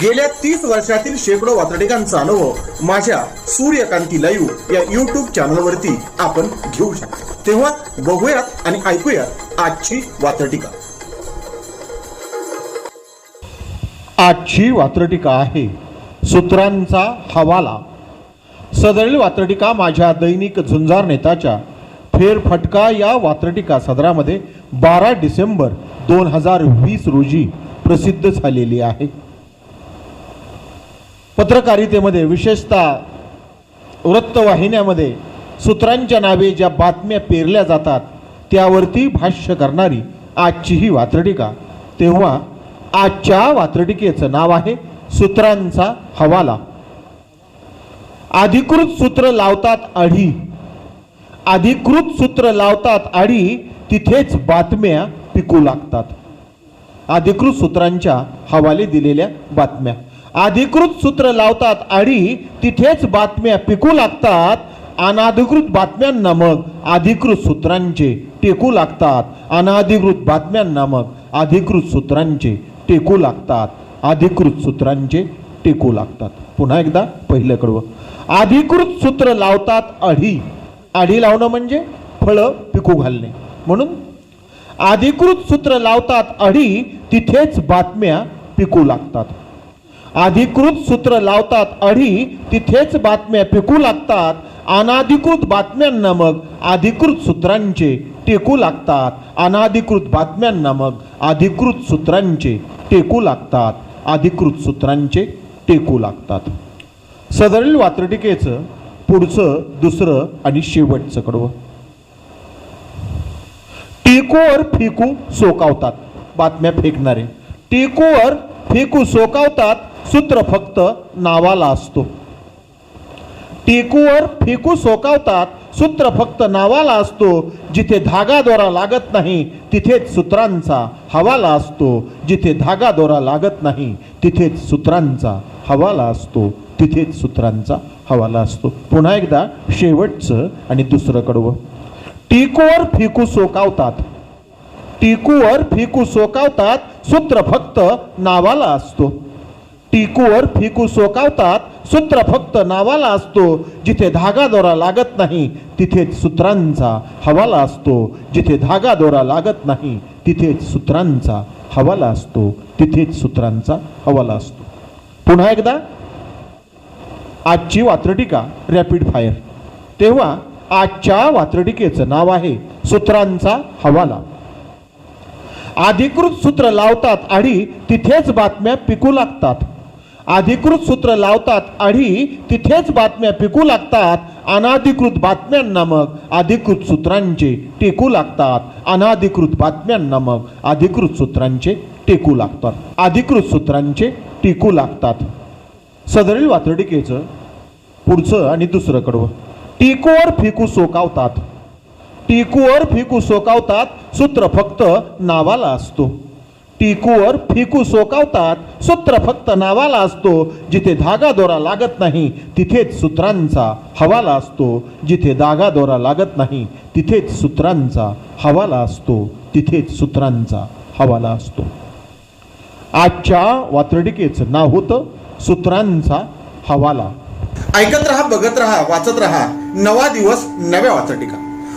गेल्या तीस वर्षातील शेकडो वातडिकांचा अनुभव माझ्या सूर्यकांती लाईव्ह या युट्यूब चॅनलवरती आपण घेऊ शकतो. तेव्हा बघूयात आणि ऐकूयात आजची वातडिका आजची वात्रटिका आहे सूत्रांचा हवाला. सदरील वात्रटिका माझ्या दैनिक झुंजार नेताच्या फेरफटका या वात्रटिका सदरामध्ये बारा डिसेंबर दोन हजार वीस रोजी प्रसिद्ध झालेली आहे. पत्रकारितेमध्ये विशेषतः वृत्तवाहिन्यामध्ये सूत्रांच्या नावे ज्या बातम्या पेरल्या जातात त्यावरती भाष्य करणारी आजची ही वात्रटिका. तेव्हा आजच्या वात्रटिकेचं नाव आहे सूत्रांचा हवाला. अधिकृत सूत्र लावतात आढी. अधिकृत सूत्र लावतात आढी तिथेच बातम्या पिकू लागतात. अधिकृत सूत्रांच्या हवाले दिलेल्या बातम्या. अधिकृत सूत्र लावतात आणि तिथेच बातम्या पिकू लागतात. अनाधिकृत बातम्यांना मग अधिकृत सूत्रांचे टेकू लागतात. अनाधिकृत बातम्यांना मग अधिकृत सूत्रांचे टेकू लागतात. अधिकृत सूत्रांचे टेकू लागतात. पुन्हा एकदा पहिलं कडवं. अधिकृत सूत्र लावतात अढी. आढी लावणं म्हणजे फळं पिकू घालणे. म्हणून अधिकृत सूत्र लावतात अढी तिथेच बातम्या पिकू लागतात. अधिकृत सूत्र लावतात अडी तिथेच बातम्या पिकू लागतात अनाधिकृत बातम्यांना मग अधिकृत सूत्रांचे टेकू लागतात अनाधिकृत बातम्यांना मग अधिकृत सूत्रांचे टेकू लागतात अधिकृत सूत्रांचे टेकू लागतात. सदरील वात्रटिकेचं पुढचं दुसरं आणि शेवटचं कडवं. टेकूवर फेकू सोकावतात बातम्या फेकणारे. टेकूवर फेकू सोकावतात सूत्र फक्त नावाला असतो. टेकूवर फेकू सोकावतात सूत्र फक्त नावाला असतो. जिथे धागा दोरा लागत नाही तिथेच सूत्रांचा हवाला असतो. जिथे धागा दोरा लागत नाही तिथेच सूत्रांचा हवाला असतो. तिथेच सूत्रांचा हवाला असतो. पुन्हा एकदा शेवटचं आणि दुसरं कडवं टिकूवर फेकू सोकावतात. टिकूवर फेकू सोकावतात सूत्र फक्त नावाला असतो. टिकूवर फिकू सोकावतात सूत्र फक्त नावाला असतो जिथे धागा दोरा लागत नाही तिथेच सूत्रांचा हवाला असतो. जिथे धागा दोरा लागत नाही तिथेच सूत्रांचा हवाला असतो. तिथेच सूत्रांचा हवाला असतो. पुन्हा एकदा. आजची वात्रटिका रॅपिड फायर तेव्हा आजच्या वात्रटिकेचं नाव आहे सूत्रांचा हवाला. अधिकृत सूत्र लावतात आणि तिथेच बातम्या पिकू लागतात. अधिकृत सूत्र लावतात आणि तिथेच बातम्या पिकू लागतात. अनाधिकृत बातम्यांना मग अधिकृत सूत्रांचे टेकू लागतात. अनाधिकृत बातम्यांना मग अधिकृत सूत्रांचे टेकू लागतात. अधिकृत सूत्रांचे टिकू लागतात. सदरील वातडिकेचं पुढचं आणि दुसरं कडवं टिकूवर फिकू सोकावतात. टिकूवर फिकू सोकावतात. सूत्र फक्त नावाला असतो. टिकूवर फिकू सोकावतात. सूत्र फक्त नावाला असतो. जिथे धागा दोरा लागत नाही तिथेच सूत्रांचा हवाला असतो. जिथे धागा दोरा लागत नाही तिथेच सूत्रांचा हवाला असतो. तिथेच सूत्रांचा हवाला असतो. आजच्या वात्रडिकेचं नाव होतं सूत्रांचा हवाला. ऐकत रहा बघत रहा वाचत रहा. नवा दिवस नव्या वाचटिका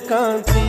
কাঁদি